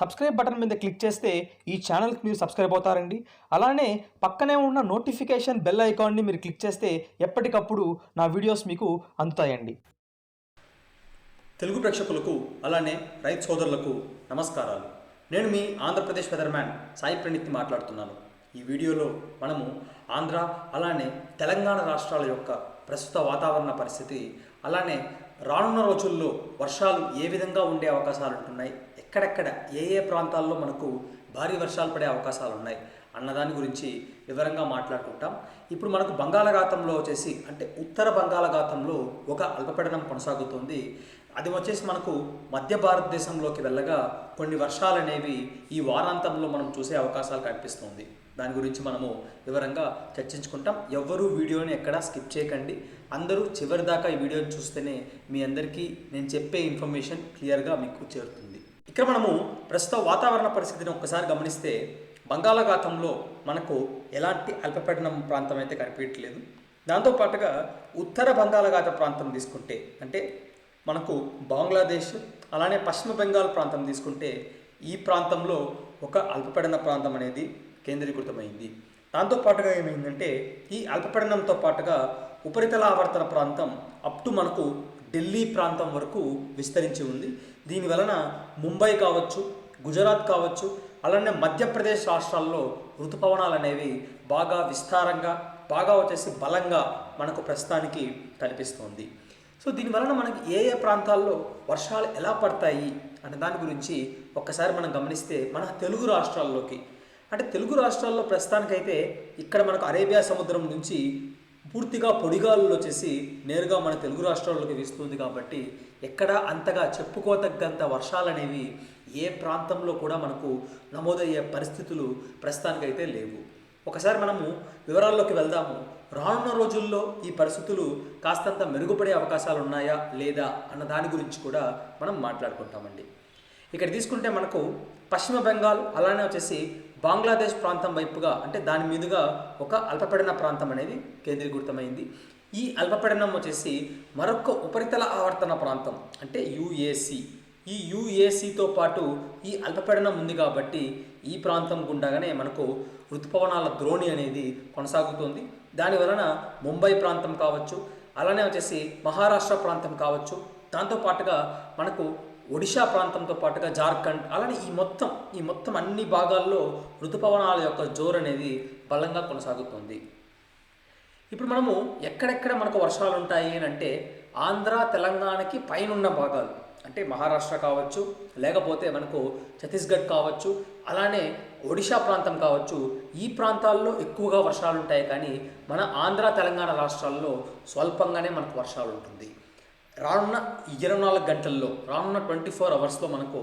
Subscribe button మీద click చేస్తే ఈ ఛానల్కి మీరు సబ్స్క్రైబ్ అవుతారండి. అలానే పక్కనే ఉన్న నోటిఫికేషన్ బెల్ ఐకాన్ని మీరు క్లిక్ చేస్తే ఎప్పటికప్పుడు నా వీడియోస్ మీకు అందుతాయండి. తెలుగు ప్రేక్షకులకు అలానే రైతు సోదరులకు నమస్కారాలు. నేను మీ ఆంధ్రప్రదేశ్ వెదర్మ్యాన్ సాయి ప్రణీత్ మాట్లాడుతున్నాను. ఈ వీడియోలో మనము ఆంధ్ర అలానే తెలంగాణ రాష్ట్రాల యొక్క ప్రస్తుత వాతావరణ పరిస్థితి అలానే రానున్న రోజుల్లో వర్షాలు ఏ విధంగా ఉండే అవకాశాలు ఉంటున్నాయి? ఎక్కడెక్కడ ఏ ఏ ప్రాంతాల్లో మనకు భారీ వర్షాలు పడే అవకాశాలు ఉన్నాయి? అన్నదాని గురించి వివరంగా మాట్లాడుకుంటాం. ఇప్పుడు మనకు బంగాళాఖాతంలో వచ్చేసి అంటే ఉత్తర బంగాళాఖాతంలో ఒక అల్పపీడనం కొనసాగుతుంది. అది వచ్చేసి మనకు మధ్య భారతదేశంలోకి వెళ్ళగా కొన్ని వర్షాలు అనేవి ఈ వారాంతంలో మనం చూసే అవకాశాలు కనిపిస్తుంది. దాని గురించి మనము వివరంగా చర్చించుకుంటాం. ఎవ్వరూ వీడియోని ఎక్కడా స్కిప్ చేయకండి. అందరూ చివరి దాకా ఈ వీడియోని చూస్తేనే మీ అందరికీ నేను చెప్పే ఇన్ఫర్మేషన్ క్లియర్గా మీకు చేరుతుంది. ఇక్కడ మనము ప్రస్తుత వాతావరణ పరిస్థితిని ఒక్కసారి గమనిస్తే బంగాళాఖాతంలో మనకు ఎలాంటి అల్పపీడనం ప్రాంతం అయితే కనిపించట్లేదు. దాంతోపాటుగా ఉత్తర బంగాళాఖాత ప్రాంతం తీసుకుంటే అంటే మనకు బంగ్లాదేశ్ అలానే పశ్చిమ బెంగాల్ ప్రాంతం తీసుకుంటే ఈ ప్రాంతంలో ఒక అల్పపీడన ప్రాంతం అనేది కేంద్రీకృతమైంది. దాంతోపాటుగా ఏమైందంటే ఈ అల్పపీడనంతో పాటుగా ఉపరితల ఆవర్తన ప్రాంతం అప్ టు మనకు ఢిల్లీ ప్రాంతం వరకు విస్తరించి ఉంది. దీని వలన ముంబై కావచ్చు గుజరాత్ కావచ్చు అలానే మధ్యప్రదేశ్ రాష్ట్రాల్లో ఋతుపవనాలు అనేవి బాగా విస్తారంగా బాగా వచ్చేసి బలంగా మనకు ప్రస్తుతానికి కనిపిస్తోంది. సో దీని వలన మనకి ఏ ఏ ప్రాంతాల్లో వర్షాలు ఎలా పడతాయి అనే దాని గురించి ఒక్కసారి మనం గమనిస్తే మన తెలుగు రాష్ట్రాల్లోకి. అంటే తెలుగు రాష్ట్రాల్లో ప్రస్తుతానికైతే ఇక్కడ మనకు అరేబియా సముద్రం నుంచి పూర్తిగా పొడిగాలు వచ్చేసి నేరుగా మన తెలుగు రాష్ట్రాల్లోకి వీస్తుంది కాబట్టి ఎక్కడ అంతగా చెప్పుకోతగ్గంత వర్షాలు అనేవి ఏ ప్రాంతంలో కూడా మనకు నమోదయ్యే పరిస్థితులు ప్రస్తుతానికైతే లేవు. ఒకసారి మనము వివరాల్లోకి వెళ్దాము. రానున్న రోజుల్లో ఈ పరిస్థితులు కాస్తంత మెరుగుపడే అవకాశాలు ఉన్నాయా లేదా అన్న దాని గురించి కూడా మనం మాట్లాడుకుంటామండి. ఇక్కడ తీసుకుంటే మనకు పశ్చిమ బెంగాల్ అలానే వచ్చేసి బంగ్లాదేశ్ ప్రాంతం వైపుగా అంటే దాని మీదుగా ఒక అల్పపీడన ప్రాంతం అనేది కేంద్రీకృతమైంది. ఈ అల్పపీడనం వచ్చేసి మరొక ఉపరితల ఆవర్తన ప్రాంతం అంటే యుఏసి ఈ యుఏసితో పాటు ఈ అల్పపీడనం ఉంది కాబట్టి ఈ ప్రాంతం గుండాగానే మనకు ఋతుపవనాల ద్రోణి అనేది కొనసాగుతుంది. దాని వలన ముంబై ప్రాంతం కావచ్చు అలానే వచ్చేసి మహారాష్ట్ర ప్రాంతం కావచ్చు. దాంతోపాటుగా మనకు ఒడిషా ప్రాంతంతో పాటుగా జార్ఖండ్ అలానే ఈ మొత్తం ఈ మొత్తం అన్ని భాగాల్లో ఋతుపవనాల యొక్క జోరు అనేది బలంగా కొనసాగుతుంది. ఇప్పుడు మనము ఎక్కడెక్కడ మనకు వర్షాలు ఉంటాయి అని అంటే ఆంధ్ర తెలంగాణకి పైనున్న భాగాలు. అంటే మహారాష్ట్ర కావచ్చు లేకపోతే మనకు ఛత్తీస్గఢ్ కావచ్చు అలానే ఒడిషా ప్రాంతం కావచ్చు ఈ ప్రాంతాల్లో ఎక్కువగా వర్షాలు ఉంటాయి కానీ మన ఆంధ్ర తెలంగాణ రాష్ట్రాల్లో స్వల్పంగానే మనకు వర్షాలు ఉంటుంది. రానున్న ఇరవై నాలుగు గంటల్లో రానున్న ట్వంటీ ఫోర్ అవర్స్లో మనకు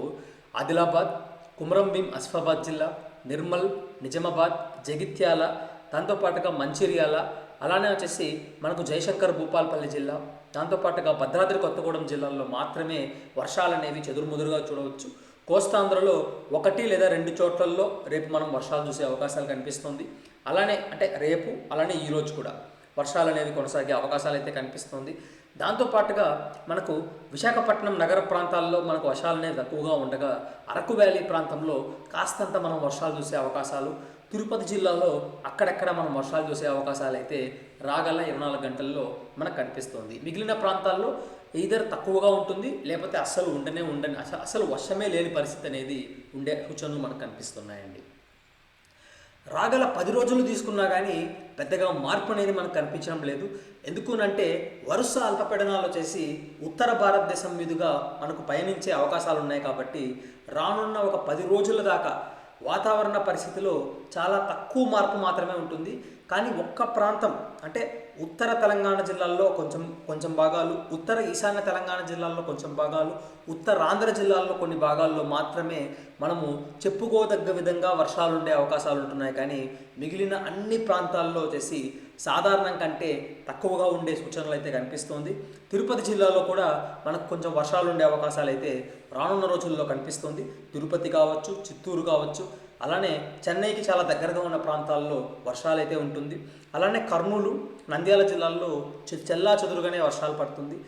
ఆదిలాబాద్ కుమరంభీం అసిఫాబాద్ జిల్లా నిర్మల్ నిజామాబాద్ జగిత్యాల దాంతోపాటుగా మంచిర్యాల అలానే వచ్చేసి మనకు జయశంకర్ భూపాల్పల్లి జిల్లా దాంతోపాటుగా భద్రాద్రి కొత్తగూడెం జిల్లాల్లో మాత్రమే వర్షాలు అనేవి చెదురుముదురుగా చూడవచ్చు. కోస్తాంధ్రలో ఒకటి లేదా రెండు చోట్లలో రేపు మనం వర్షాలు చూసే అవకాశాలు కనిపిస్తుంది. అలానే అంటే రేపు అలానే ఈరోజు కూడా వర్షాలు అనేవి కొనసాగే అవకాశాలు అయితే కనిపిస్తుంది దాంతోపాటుగా మనకు విశాఖపట్నం నగర ప్రాంతాల్లో మనకు వర్షాలు అనేవి తక్కువగా ఉండగా అరకు వ్యాలీ ప్రాంతంలో కాస్తంత మనం వర్షాలు చూసే అవకాశాలు తిరుపతి జిల్లాలో అక్కడక్కడ మనం వర్షాలు చూసే అవకాశాలు అయితే రాగల ఇరవై నాలుగు గంటల్లో మనకు కనిపిస్తుంది. మిగిలిన ప్రాంతాల్లో ఈధర్ తక్కువగా ఉంటుంది లేకపోతే అస్సలు ఉండనే ఉండని అసలు అసలు వర్షమే లేని పరిస్థితి అనేది ఉండే సూచనలు మనకు కనిపిస్తున్నాయండి. రాగల పది రోజులు తీసుకున్నా కానీ పెద్దగా మార్పు అనేది మనకు కనిపించడం లేదు. ఎందుకునంటే వరుస అల్పపీడనాలు వచ్చేసి ఉత్తర భారతదేశం మీదుగా మనకు పయనించే అవకాశాలు ఉన్నాయి కాబట్టి రానున్న ఒక పది రోజుల దాకా వాతావరణ పరిస్థితిలో చాలా తక్కువ మార్పు మాత్రమే ఉంటుంది. కానీ ఒక్క ప్రాంతం అంటే ఉత్తర తెలంగాణ జిల్లాల్లో కొంచెం కొంచెం భాగాలు ఉత్తర ఈశాన్య తెలంగాణ జిల్లాల్లో కొంచెం భాగాలు ఉత్తరాంధ్ర జిల్లాల్లో కొన్ని భాగాల్లో మాత్రమే మనము చెప్పుకోదగ్గ విధంగా వర్షాలు ఉండే అవకాశాలు ఉంటున్నాయి కానీ మిగిలిన అన్ని ప్రాంతాల్లో వచ్చేసి సాధారణం కంటే తక్కువగా ఉండే సూచనలు అయితే కనిపిస్తోంది. తిరుపతి జిల్లాలో కూడా మనకు కొంచెం వర్షాలు ఉండే అవకాశాలు అయితే రానున్న రోజుల్లో కనిపిస్తుంది. తిరుపతి కావచ్చు చిత్తూరు కావచ్చు అలానే చెన్నైకి చాలా దగ్గరగా ఉన్న ప్రాంతాల్లో వర్షాలైతే ఉంటుంది. అలానే కర్నూలు నంద్యాల జిల్లాల్లో చెల్లా చెదురుగానే వర్షాలు పడుతుంది.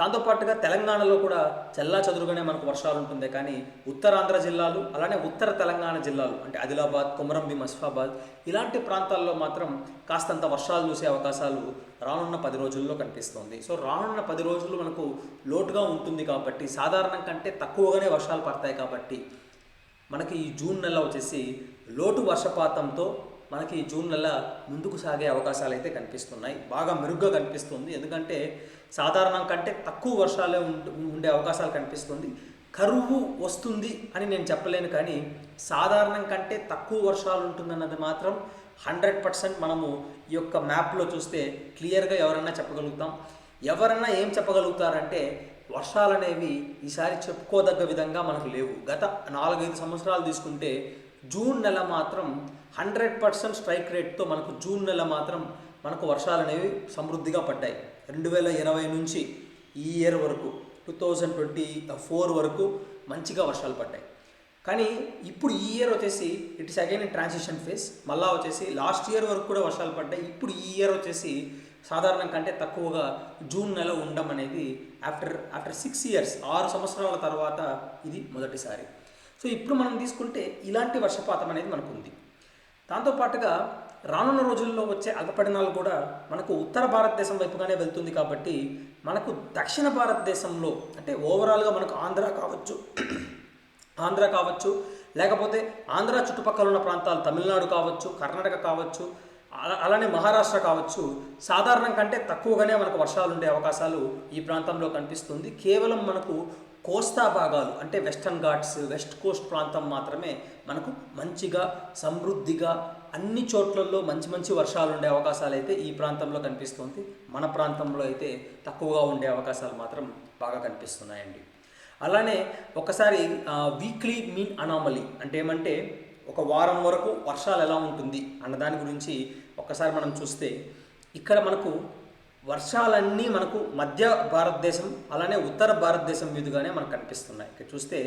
దాంతోపాటుగా తెలంగాణలో కూడా చెల్లా చదురుగానే మనకు వర్షాలు ఉంటుంది కానీ ఉత్తరాంధ్ర జిల్లాలు అలానే ఉత్తర తెలంగాణ జిల్లాలు అంటే ఆదిలాబాద్ కొమరంభీం అసిఫాబాద్ ఇలాంటి ప్రాంతాల్లో మాత్రం కాస్తంత వర్షాలు చూసే అవకాశాలు రానున్న పది రోజుల్లో కనిపిస్తుంది. సో రానున్న పది రోజులు మనకు లోటుగా ఉంటుంది కాబట్టి సాధారణం కంటే తక్కువగానే వర్షాలు పడతాయి కాబట్టి మనకి ఈ జూన్ నెల వచ్చేసి లోటు వర్షపాతంతో మనకి ఈ జూన్ నెల ముందుకు సాగే అవకాశాలు అయితే కనిపిస్తున్నాయి. బాగా మెరుగ్గా కనిపిస్తుంది. ఎందుకంటే సాధారణం కంటే తక్కువ వర్షాలే ఉండే అవకాశాలు కనిపిస్తుంది. కరువు వస్తుంది అని నేను చెప్పలేను కానీ సాధారణం కంటే తక్కువ వర్షాలు ఉంటుందన్నది మాత్రం హండ్రెడ్ పర్సెంట్ మనము ఈ యొక్క మ్యాప్లో చూస్తే క్లియర్గా ఎవరన్నా చెప్పగలుగుతాం. ఎవరన్నా ఏం చెప్పగలుగుతారంటే వర్షాలు అనేవి ఈసారి చెప్పుకోదగ్గ విధంగా మనకు లేవు. గత నాలుగైదు సంవత్సరాలు తీసుకుంటే జూన్ నెల మాత్రం హండ్రెడ్ పర్సెంట్ స్ట్రైక్ రేట్తో మనకు జూన్ నెల మాత్రం మనకు వర్షాలు అనేవి సమృద్ధిగా పడ్డాయి. రెండు వేల ఇరవై నుంచి ఈ ఇయర్ వరకు టూ థౌజండ్ ట్వంటీ ఫోర్ వరకు మంచిగా వర్షాలు పడ్డాయి. కానీ ఇప్పుడు ఈ ఇయర్ వచ్చేసి it is again transition phase మళ్ళా వచ్చేసి లాస్ట్ ఇయర్ వరకు కూడా వర్షాలు పడ్డాయి. ఇప్పుడు ఈ ఇయర్ వచ్చేసి సాధారణం కంటే తక్కువగా జూన్ నెల ఉండడం అనేది ఆఫ్టర్ ఆఫ్టర్ సిక్స్ ఇయర్స్ ఆరు సంవత్సరాల తర్వాత ఇది మొదటిసారి. సో ఇప్పుడు మనం తీసుకుంటే ఇలాంటి వర్షపాతం అనేది మనకు ఉంది దాంతోపాటుగా రానున్న రోజుల్లో వచ్చే అగపడినాలు కూడా మనకు ఉత్తర భారతదేశం వైపుగానే వెళ్తుంది కాబట్టి మనకు దక్షిణ భారతదేశంలో అంటే ఓవరాల్గా మనకు ఆంధ్ర కావచ్చు ఆంధ్ర కావచ్చు లేకపోతే ఆంధ్ర చుట్టుపక్కల ఉన్న ప్రాంతాలు తమిళనాడు కావచ్చు కర్ణాటక కావచ్చు అలానే మహారాష్ట్ర కావచ్చు సాధారణం కంటే తక్కువగానే మనకు వర్షాలు ఉండే అవకాశాలు ఈ ప్రాంతంలో కనిపిస్తుంది. కేవలం మనకు కోస్తా భాగాలు అంటే వెస్టర్న్ ఘాట్స్ వెస్ట్ కోస్ట్ ప్రాంతం మాత్రమే మనకు మంచిగా సమృద్ధిగా అన్ని చోట్లలో మంచి మంచి వర్షాలు ఉండే అవకాశాలు అయితే ఈ ప్రాంతంలో కనిపిస్తుంది. మన ప్రాంతంలో అయితే తక్కువగా ఉండే అవకాశాలు మాత్రం బాగా కనిపిస్తున్నాయండి. అలానే ఒకసారి వీక్లీ మీన్ అనామలీ అంటే ఏమంటే ఒక వారం వరకు వర్షాలు ఎలా ఉంటుంది అన్న దాని గురించి ఒక్కసారి మనం చూస్తే ఇక్కడ మనకు వర్షాలన్నీ మనకు మధ్య భారతదేశం అలానే ఉత్తర భారతదేశం మీదుగానే మనకు కనిపిస్తున్నాయి. ఇక్కడ చూస్తే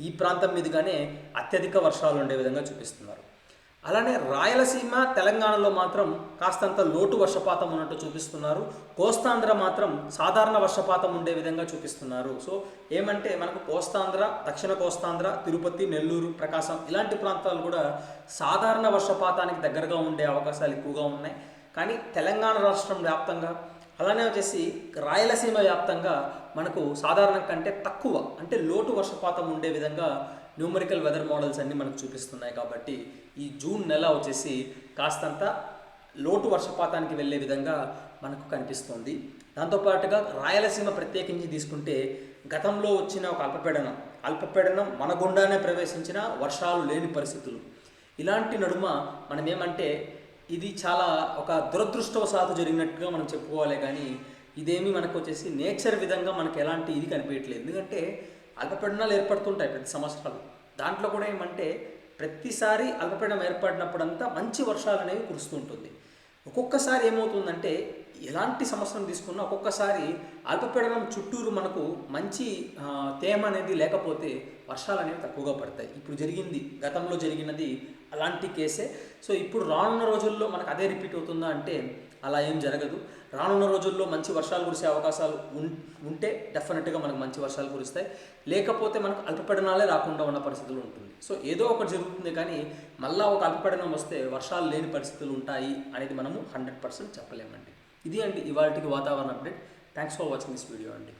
ఈ ప్రాంతం మీదుగానే అత్యధిక వర్షాలు ఉండే విధంగా చూపిస్తున్నారు. అలానే రాయలసీమ తెలంగాణలో మాత్రం కాస్తంత లోటు వర్షపాతం ఉన్నట్టు చూపిస్తున్నారు. కోస్తాంధ్ర మాత్రం సాధారణ వర్షపాతం ఉండే విధంగా చూపిస్తున్నారు. సో ఏమంటే మనకు కోస్తాంధ్ర దక్షిణ కోస్తాంధ్ర తిరుపతి నెల్లూరు ప్రకాశం ఇలాంటి ప్రాంతాలు కూడా సాధారణ వర్షపాతానికి దగ్గరగా ఉండే అవకాశాలు ఎక్కువగా ఉన్నాయి. కానీ తెలంగాణ రాష్ట్రం వ్యాప్తంగా అలానే వచ్చేసి రాయలసీమ వ్యాప్తంగా మనకు సాధారణం కంటే తక్కువ అంటే లోటు వర్షపాతం ఉండే విధంగా న్యూమరికల్ వెదర్ మోడల్స్ అన్ని మనకు చూపిస్తున్నాయి కాబట్టి ఈ జూన్ నెల వచ్చేసి కాస్తంత లోటు వర్షపాతానికి వెళ్ళే విధంగా మనకు కనిపిస్తుంది. దాంతోపాటుగా రాయలసీమ ప్రత్యేకించి తీసుకుంటే గతంలో వచ్చిన ఒక అల్పపీడనం అల్పపీడనం మన గుండానే ప్రవేశించిన వర్షాలు లేని పరిస్థితులు. ఇలాంటి నడుమ మనం ఏమంటే ఇది చాలా ఒక దురదృష్టవశాత్తు జరిగినట్టుగా మనం చెప్పుకోవాలి కానీ ఇదేమి మనకు వచ్చేసి నేచర్ విధంగా మనకు ఎలాంటి ఇది కనిపించట్లేదు. ఎందుకంటే అల్పపీడనాలు ఏర్పడుతుంటాయి ప్రతి సంవత్సరాలు. దాంట్లో కూడా ఏమంటే ప్రతిసారి అల్పపీడనం ఏర్పడినప్పుడంతా మంచి వర్షాలు అనేవి కురుస్తుంటుంది ఒక్కొక్కసారి ఏమవుతుందంటే ఎలాంటి సంవత్సరం తీసుకున్నా ఒక్కొక్కసారి అల్పపీడనం చుట్టూరు మనకు మంచి తేమ అనేది లేకపోతే వర్షాలు అనేవి తక్కువగా పడతాయి. ఇప్పుడు జరిగింది గతంలో జరిగినది అలాంటి కేసే. సో ఇప్పుడు రానున్న రోజుల్లో మనకు అదే రిపీట్ అవుతుందా అంటే అలా ఏం జరగదు. రానున్న రోజుల్లో మంచి వర్షాలు కురిసే అవకాశాలు ఉం ఉంటే డెఫినెట్గా మనకు మంచి వర్షాలు కురుస్తాయి. లేకపోతే మనకు అల్పపీడనాలే రాకుండా ఉన్న పరిస్థితులు ఉంటుంది. సో ఏదో ఒకటి జరుగుతుంది కానీ మళ్ళీ ఒక అల్పపీడనం వస్తే వర్షాలు లేని పరిస్థితులు ఉంటాయి అనేది మనము హండ్రెడ్ పర్సెంట్ చెప్పలేమండి. ఇది అండి ఇవాళకి వాతావరణ update. Thanks for watching this video అండి.